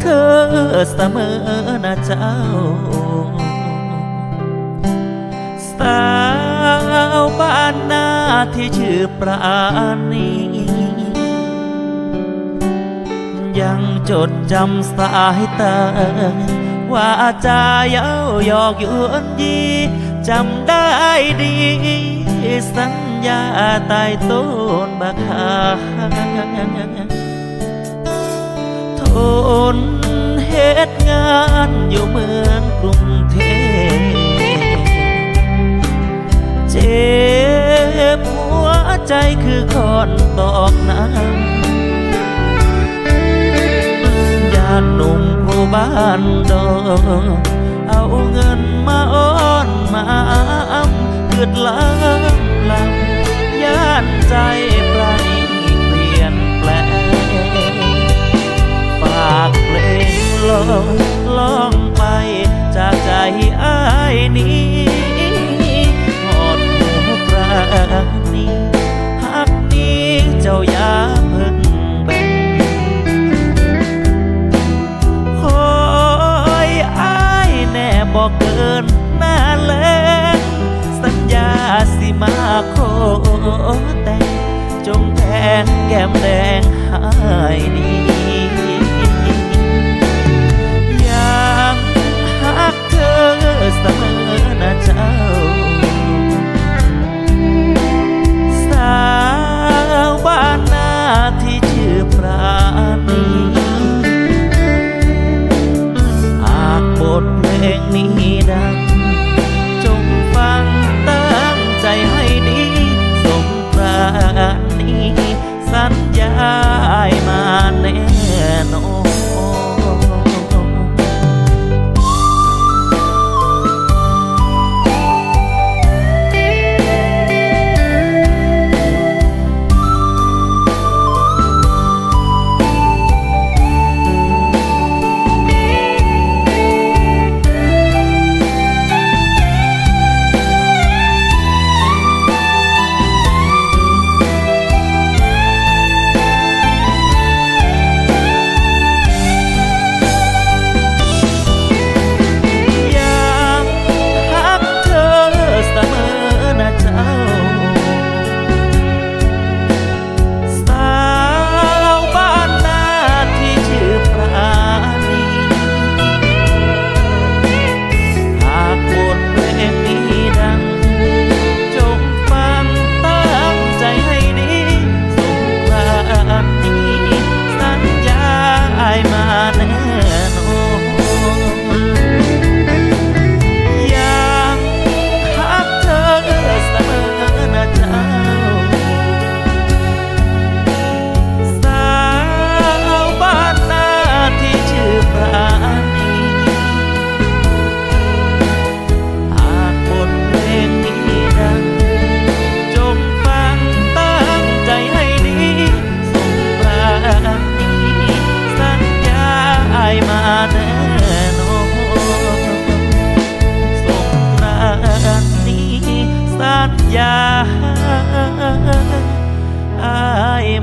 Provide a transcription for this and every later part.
เธอเสมอนะเจ้า สาวบ้านนาที่ชื่อปราณี ยังจดจำสายตาว่าจาเย้าหยอกยวนยีจำได้ดี สัญญาใต้ต้นบักคา นเหตุงานอยู่เมืองกรุงเทพเจ็บหัวใจคือคอนตอกน้ำยานหนุ่มผู้บ้านดอกเอาเงินมาอ้อนมาอ้ำเกิดล้ำลำย่านใจ อกเกินหน้าแลงสัญญาสิมาขอแต่งจงแทนแก้มแดงหายดี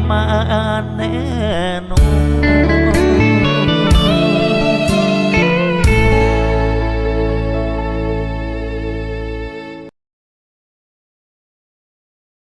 มาแน่น